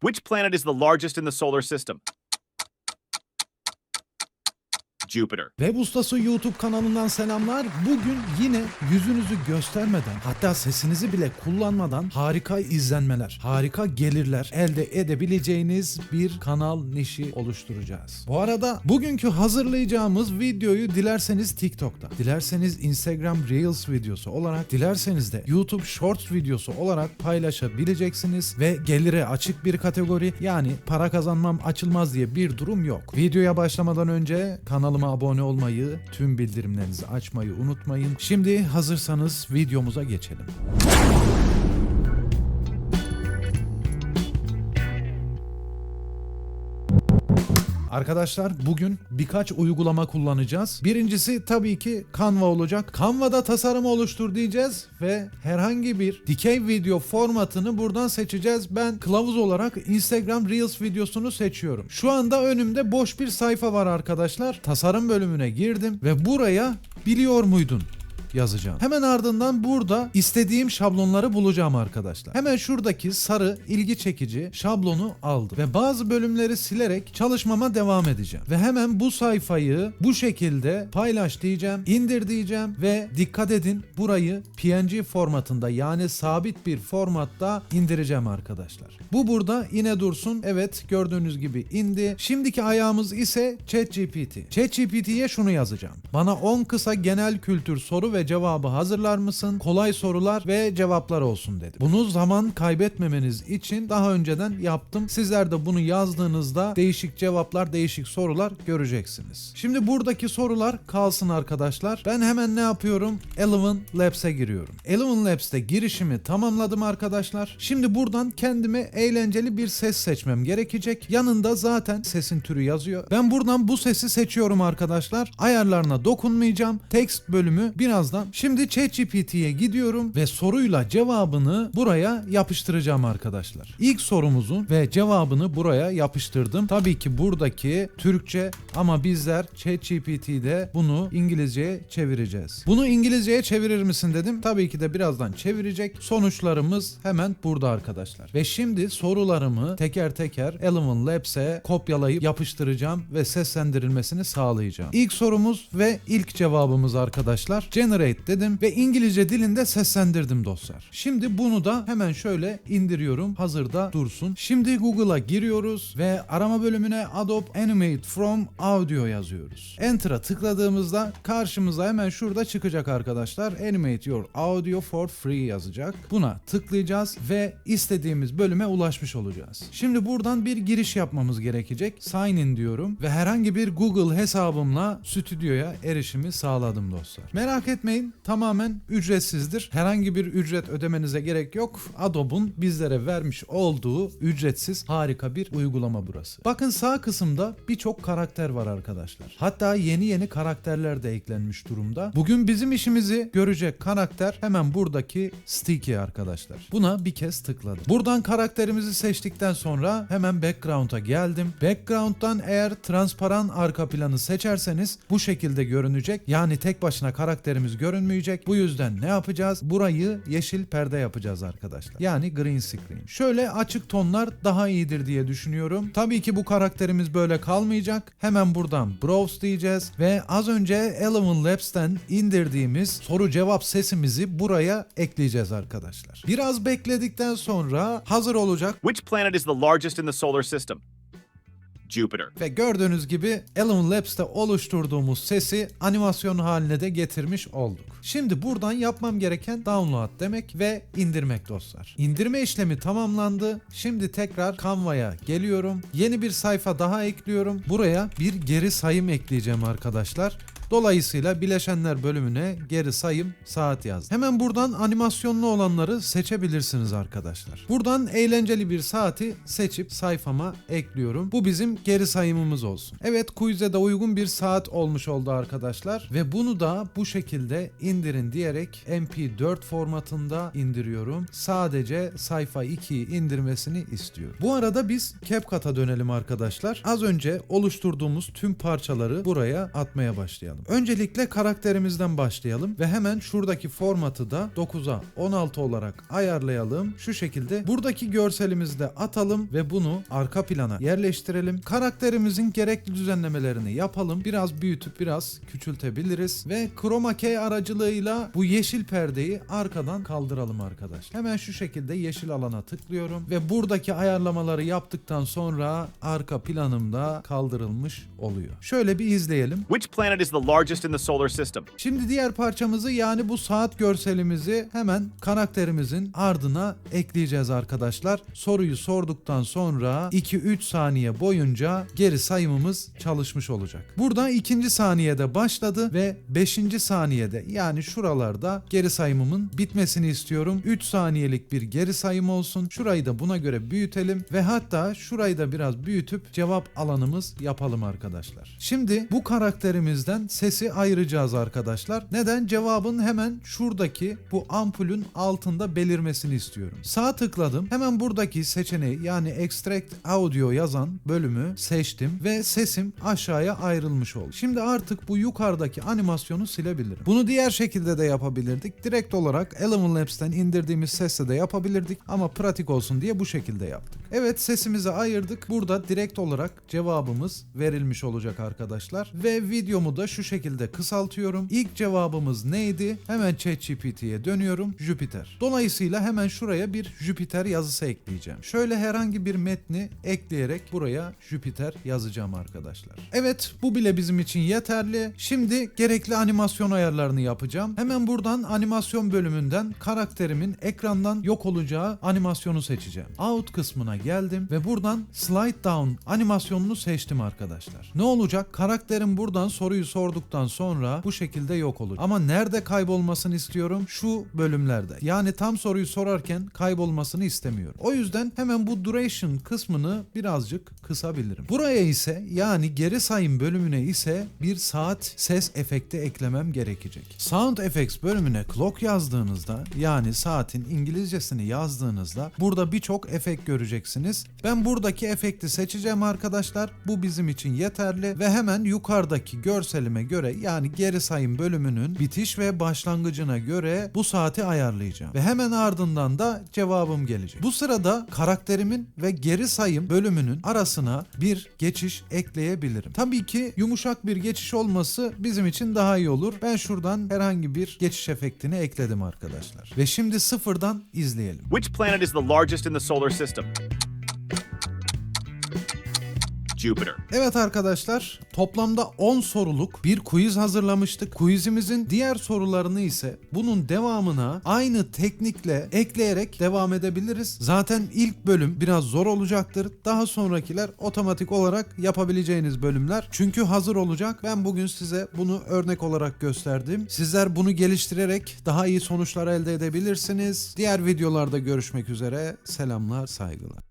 Which planet is the largest in the solar system? Jupiter. Web Ustası YouTube kanalından selamlar. Bugün yine yüzünüzü göstermeden hatta sesinizi bile kullanmadan harika izlenmeler, harika gelirler elde edebileceğiniz bir kanal nişi oluşturacağız. Bu arada bugünkü hazırlayacağımız videoyu dilerseniz TikTok'ta, dilerseniz Instagram Reels videosu olarak, dilerseniz de YouTube Shorts videosu olarak paylaşabileceksiniz ve gelire açık bir kategori yani para kazanmam açılmaz diye bir durum yok. Videoya başlamadan önce kanalıma abone olmayı, tüm bildirimlerinizi açmayı unutmayın. Şimdi hazırsanız videomuza geçelim. Arkadaşlar bugün birkaç uygulama kullanacağız. Birincisi tabii ki Canva olacak. Canva'da tasarım oluştur diyeceğiz ve herhangi bir dikey video formatını buradan seçeceğiz. Ben kılavuz olarak Instagram Reels videosunu seçiyorum. Şu anda önümde boş bir sayfa var arkadaşlar. Tasarım bölümüne girdim ve buraya biliyor muydun? Yazacağım. Hemen ardından burada istediğim şablonları bulacağım arkadaşlar. Hemen şuradaki sarı ilgi çekici şablonu aldım ve bazı bölümleri silerek çalışmama devam edeceğim. Ve hemen bu sayfayı bu şekilde paylaş diyeceğim, indir diyeceğim ve dikkat edin burayı PNG formatında yani sabit bir formatta indireceğim arkadaşlar. Bu burada yine dursun. Evet gördüğünüz gibi indi. Şimdiki ayağımız ise ChatGPT. ChatGPT'ye şunu yazacağım. Bana 10 kısa genel kültür soru ve cevabı hazırlar mısın? Kolay sorular ve cevaplar olsun dedi. Bunu zaman kaybetmemeniz için daha önceden yaptım. Sizler de bunu yazdığınızda değişik cevaplar, değişik sorular göreceksiniz. Şimdi buradaki sorular kalsın arkadaşlar. Ben hemen ne yapıyorum? Eleven Labs'e giriyorum. Eleven Labs'te girişimi tamamladım arkadaşlar. Şimdi buradan kendime eğlenceli bir ses seçmem gerekecek. Yanında zaten sesin türü yazıyor. Ben buradan bu sesi seçiyorum arkadaşlar. Ayarlarına dokunmayacağım. Text bölümü birazdan. Şimdi ChatGPT'ye gidiyorum ve soruyla cevabını buraya yapıştıracağım arkadaşlar. İlk sorumuzun ve cevabını buraya yapıştırdım. Tabii ki buradaki Türkçe ama bizler ChatGPT'de bunu İngilizceye çevireceğiz. Bunu İngilizceye çevirir misin dedim. Tabii ki de birazdan çevirecek. Sonuçlarımız hemen burada arkadaşlar. Ve şimdi sorularımı teker teker Eleven Labs'e kopyalayıp yapıştıracağım ve seslendirilmesini sağlayacağım. İlk sorumuz ve ilk cevabımız arkadaşlar. Generate dedim ve İngilizce dilinde seslendirdim dostlar. Şimdi bunu da hemen şöyle indiriyorum. Hazırda dursun. Şimdi Google'a giriyoruz ve arama bölümüne Adobe Animate from Audio yazıyoruz. Enter'a tıkladığımızda karşımıza hemen şurada çıkacak arkadaşlar. Animate your audio for free yazacak. Buna tıklayacağız ve istediğimiz bölüme ulaşmış olacağız. Şimdi buradan bir giriş yapmamız gerekecek. Sign in diyorum ve herhangi bir Google hesabımla stüdyoya erişimi sağladım dostlar. Merak etmeyin tamamen ücretsizdir. Herhangi bir ücret ödemenize gerek yok. Adobe'un bizlere vermiş olduğu ücretsiz harika bir uygulama burası. Bakın sağ kısımda birçok karakter var arkadaşlar. Hatta yeni yeni karakterler de eklenmiş durumda. Bugün bizim işimizi görecek karakter hemen buradaki Sticky arkadaşlar. Buna bir kez tıkladım. Buradan karakterimizi seçtikten sonra hemen background'a geldim. Background'dan eğer transparan arka planı seçerseniz bu şekilde görünecek. Yani tek başına karakterimiz görünmeyecek. Bu yüzden ne yapacağız? Burayı yeşil perde yapacağız arkadaşlar. Yani green screen. Şöyle açık tonlar daha iyidir diye düşünüyorum. Tabii ki bu karakterimiz böyle kalmayacak. Hemen buradan browse diyeceğiz ve az önce Eleven Labs'ten indirdiğimiz soru cevap sesimizi buraya ekleyeceğiz arkadaşlar. Biraz bekledikten sonra hazır olacak. Which planet is the largest in the solar system? Jupiter. Ve gördüğünüz gibi Eleven Labs'te oluşturduğumuz sesi animasyon haline de getirmiş olduk. Şimdi buradan yapmam gereken download demek ve indirmek dostlar. İndirme işlemi tamamlandı. Şimdi tekrar Canva'ya geliyorum. Yeni bir sayfa daha ekliyorum. Buraya bir geri sayım ekleyeceğim arkadaşlar. Dolayısıyla bileşenler bölümüne geri sayım saat yazdım. Hemen buradan animasyonlu olanları seçebilirsiniz arkadaşlar. Buradan eğlenceli bir saati seçip sayfama ekliyorum. Bu bizim geri sayımımız olsun. Evet quiz'e de uygun bir saat olmuş oldu arkadaşlar. Ve bunu da bu şekilde indirin diyerek MP4 formatında indiriyorum. Sadece sayfa 2'yi indirmesini istiyorum. Bu arada biz CapCut'a dönelim arkadaşlar. Az önce oluşturduğumuz tüm parçaları buraya atmaya başlayalım. Başlayalım. Öncelikle karakterimizden başlayalım ve hemen şuradaki formatı da 9'a 16 olarak ayarlayalım. Şu şekilde buradaki görselimizi de atalım ve bunu arka plana yerleştirelim. Karakterimizin gerekli düzenlemelerini yapalım. Biraz büyütüp biraz küçültebiliriz ve chroma key aracılığıyla bu yeşil perdeyi arkadan kaldıralım arkadaş. Hemen şu şekilde yeşil alana tıklıyorum ve buradaki ayarlamaları yaptıktan sonra arka planımda kaldırılmış oluyor. Şöyle bir izleyelim. Which planet is the largest in the solar system? Şimdi diğer parçamızı yani bu saat görselimizi hemen karakterimizin ardına ekleyeceğiz arkadaşlar. Soruyu sorduktan sonra 2-3 saniye boyunca geri sayımımız çalışmış olacak. Burada ikinci saniyede başladı ve 5. saniyede yani şuralarda geri sayımımın bitmesini istiyorum. 3 saniyelik bir geri sayım olsun. Şurayı da buna göre büyütelim ve hatta şurayı da biraz büyütüp cevap alanımız yapalım arkadaşlar. Şimdi bu karakterimizden sesi ayıracağız arkadaşlar. Neden? Cevabın hemen şuradaki bu ampulün altında belirmesini istiyorum. Sağ tıkladım. Hemen buradaki seçeneği yani extract audio yazan bölümü seçtim ve sesim aşağıya ayrılmış oldu. Şimdi artık bu yukarıdaki animasyonu silebilirim. Bunu diğer şekilde de yapabilirdik. Direkt olarak Eleven Labs'ten indirdiğimiz sesle de yapabilirdik ama pratik olsun diye bu şekilde yaptık. Evet sesimizi ayırdık. Burada direkt olarak cevabımız verilmiş olacak arkadaşlar. Ve videomu da şu şekilde kısaltıyorum. İlk cevabımız neydi? Hemen ChatGPT'ye dönüyorum. Jüpiter. Dolayısıyla hemen şuraya bir Jüpiter yazısı ekleyeceğim. Şöyle herhangi bir metni ekleyerek buraya Jüpiter yazacağım arkadaşlar. Evet bu bile bizim için yeterli. Şimdi gerekli animasyon ayarlarını yapacağım. Hemen buradan animasyon bölümünden karakterimin ekrandan yok olacağı animasyonu seçeceğim. Out kısmına geldim ve buradan slide down animasyonunu seçtim arkadaşlar. Ne olacak? Karakterim buradan soruyu sorduktan sonra bu şekilde yok olur. Ama nerede kaybolmasını istiyorum? Şu bölümlerde. Yani tam soruyu sorarken kaybolmasını istemiyorum. O yüzden hemen bu duration kısmını birazcık kısabilirim. Buraya ise yani geri sayım bölümüne ise bir saat ses efekti eklemem gerekecek. Sound Effects bölümüne clock yazdığınızda yani saatin İngilizcesini yazdığınızda burada birçok efekt göreceksiniz. Ben buradaki efekti seçeceğim arkadaşlar. Bu bizim için yeterli ve hemen yukarıdaki görselime göre yani geri sayım bölümünün bitiş ve başlangıcına göre bu saati ayarlayacağım. Ve hemen ardından da cevabım gelecek. Bu sırada karakterimin ve geri sayım bölümünün arasına bir geçiş ekleyebilirim. Tabii ki yumuşak bir geçiş olması bizim için daha iyi olur. Ben şuradan herhangi bir geçiş efektini ekledim arkadaşlar. Ve şimdi sıfırdan izleyelim. Which planet is the largest in the solar system? Jupiter. Evet arkadaşlar toplamda 10 soruluk bir quiz hazırlamıştık. Quizimizin diğer sorularını ise bunun devamına aynı teknikle ekleyerek devam edebiliriz. Zaten ilk bölüm biraz zor olacaktır. Daha sonrakiler otomatik olarak yapabileceğiniz bölümler. Çünkü hazır olacak. Ben bugün size bunu örnek olarak gösterdim. Sizler bunu geliştirerek daha iyi sonuçlar elde edebilirsiniz. Diğer videolarda görüşmek üzere. Selamlar, saygılar.